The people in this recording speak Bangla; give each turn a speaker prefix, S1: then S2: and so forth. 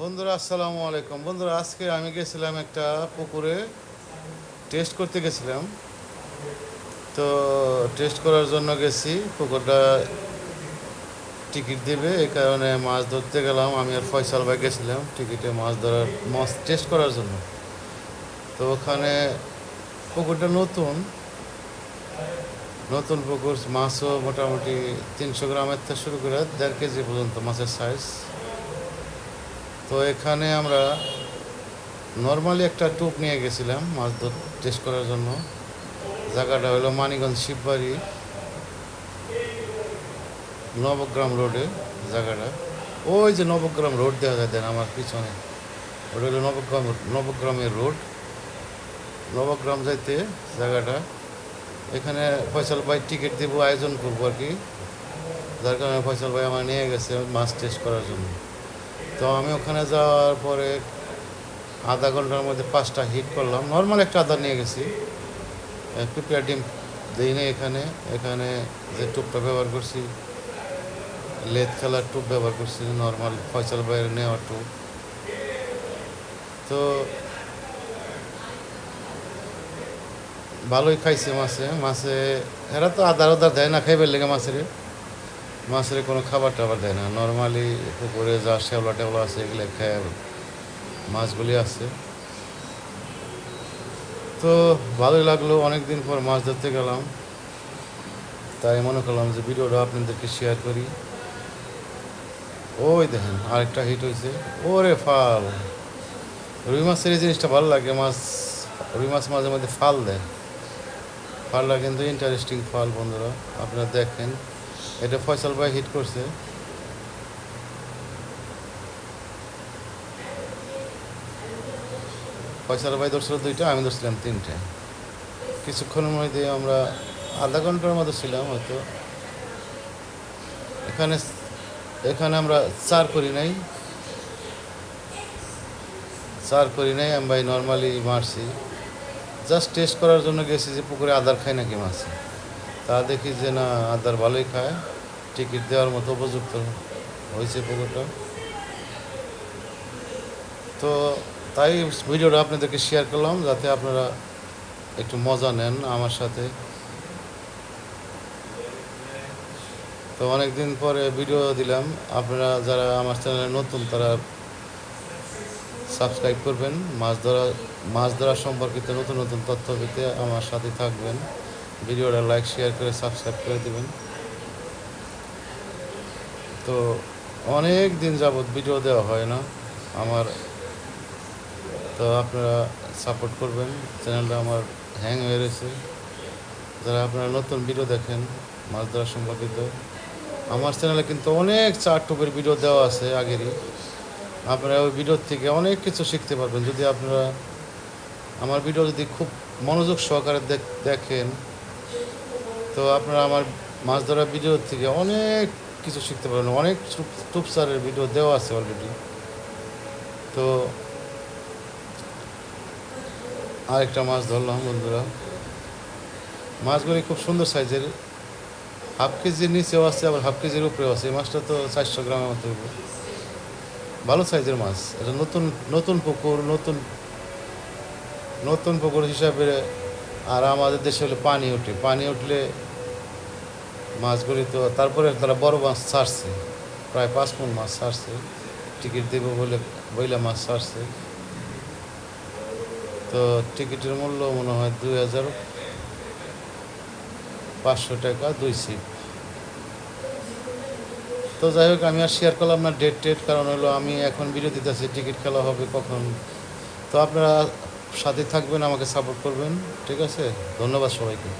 S1: বন্ধুরা, আসসালামু আলাইকুম। বন্ধুরা, আজকে আমি গেছিলাম একটা পুকুরে টেস্ট করতে গেছিলাম। তো টেস্ট করার জন্য গেছি। পুকুরটা টিকিট দেবে, এই কারণে মাছ ধরতে গেলাম। আমি আর ফয়সাল ভাই গেছিলাম টিকিটে মাছ ধরার, মাছ টেস্ট করার জন্য। তো ওখানে পুকুরটা নতুন। নতুন পুকুর, মাছও মোটামুটি তিনশো গ্রামের থেকে শুরু করে দেড় কেজি পর্যন্ত মাছের সাইজ তো এখানে আমরা নর্মালি একটা টুপ নিয়ে গেছিলাম মাছ ধর টেস্ট করার জন্য। জায়গাটা হলো মানিগঞ্জ শিববাড়ি, নবগ্রাম রোডে জায়গাটা। ওই যে নবগ্রাম রোড দেখা যায়, দেন আমার পিছনে। ওটা হলো নবগ্রাম, নবগ্রামের রোড। নবগ্রাম যাইতে জায়গাটা। এখানে ফয়সাল ভাই টিকিট দেবো, আয়োজন করব আর কি। যার কারণে ফয়সাল ভাই আমার নিয়ে গেছে মাছ টেস্ট করার জন্য। তো আমি ওখানে যাওয়ার পরে আধা ঘণ্টার মধ্যে পাঁচটা হিট করলাম। নর্মাল একটা আদা নিয়ে গেছি। পিপিআর ডিম দিই না এখানে। এখানে যে টুপটা ব্যবহার করছি, লেদ খেলার টুপ ব্যবহার করছি নর্মাল ফয়সাল বাইরে নেওয়া টুপ। তো ভালোই খাইছে মাছে। মাছে, এরা তো আদার আদার দেয় না, খাইবার লেগে মাছের। মাছের কোনো খাবার টাবার দেয় না। নর্মালি পুকুরে যা শ্যাওলা টেওলা আছে, এগুলো খায় মাছগুলি আছে। তো ভালোই লাগল অনেক দিন পর মাছ ধরতে গেলাম। তাই মনে করলাম যে ভিডিওটা আপনাদেরকে শেয়ার করি। ওই দেখেন, আরেকটা হিট হয়েছে। ওরে ফাল! রুই মাছের এই জিনিসটা ভালো লাগে, মাছ, রুই মাছ মাঝে মধ্যে ফাল দেয়। ফালটা কিন্তু ইন্টারেস্টিং ফাল বন্ধুরা, আপনারা দেখেন। এটা ফয়সাল ভাই হিট করছে। ফয়সাল ভাই ধরছিল দুইটা, আমি ধরছিলাম তিনটে। কিছুক্ষণের মধ্যে আমরা আধা ঘণ্টার মতো ছিলাম হয়তো। এখানে এখানে আমরা চার করি নাই। চার করি নাই, আমি ভাই নর্মালি মারছি। জাস্ট টেস্ট করার জন্য গেছি যে পুকুরে আদার খাই নাকি মাছ। তা দেখি যে না, আদার ভালোই খায়। টিকিট দেওয়ার মতো উপযুক্ত হয়েছে পুকুরটা তো তাই ভিডিওটা আপনাদেরকে শেয়ার করলাম, যাতে আপনারা একটু মজা নেন আমার সাথে। তো অনেক দিন পরে ভিডিও দিলাম। আপনারা যারা আমার চ্যানেলে নতুন, তারা সাবস্ক্রাইব করবেন। মাছ ধরা মাছ ধরা সম্পর্কিত নতুন নতুন তথ্য পেতে আমার সাথে থাকবেন। ভিডিওটা লাইক, শেয়ার করে সাবস্ক্রাইব করে দেবেন। তো অনেক দিন যাবৎ ভিডিও দেওয়া হয় না আমার। তো আপনারা সাপোর্ট করবেন। চ্যানেলটা আমার হ্যাং হয়ে রয়েছে। যারা আপনারা নতুন ভিডিও দেখেন মাছ ধরা সম্পর্কিত, আমার চ্যানেলে কিন্তু অনেক চার টুপের ভিডিও দেওয়া আছে আগেরই। আপনারা ওই ভিডিওর থেকে অনেক কিছু শিখতে পারবেন। যদি আপনারা আমার ভিডিও যদি খুব মনোযোগ সহকারে দেখ- দেখেন তো আপনারা আমার মাছ ধরার ভিডিও থেকে অনেক কিছু শিখতে পারবেন। অনেক টুপসারের ভিডিও দেওয়া আছে অলরেডি তো আরেকটা মাছ ধরলাম বন্ধুরা। মাছগুলি খুব সুন্দর সাইজের। হাফ কেজির নিচেও আছে, আবার হাফ কেজির উপরেও আছে। এই মাছটা তো চারশো গ্রামের মতো ভালো সাইজের মাছ। এটা নতুন নতুন পুকুর, নতুন নতুন পুকুর হিসাবে আর আমাদের দেশে হলে পানি ওঠে। পানি উঠলে মাছগুলি তো, তারপরে তারা বড় মাছ ছাড়ছে, প্রায় পাঁচ মন মাছ ছাড়ছে, টিকিট দেবো বলে, বইলা মাছ ছাড়ছে। তো টিকিটের মূল্য মনে হয় দুই হাজার পাঁচশো টাকা, দুই সিট। তো যাই হোক, আমি আর শেয়ার করলাম না ডেট টেট, কারণ হলো আমি এখন ভিডিও দিতেছি টিকিট খেলা হবে কখন। তো আপনারা সাথে থাকবেন, আমাকে সাপোর্ট করবেন, ঠিক আছে? ধন্যবাদ সবাইকে।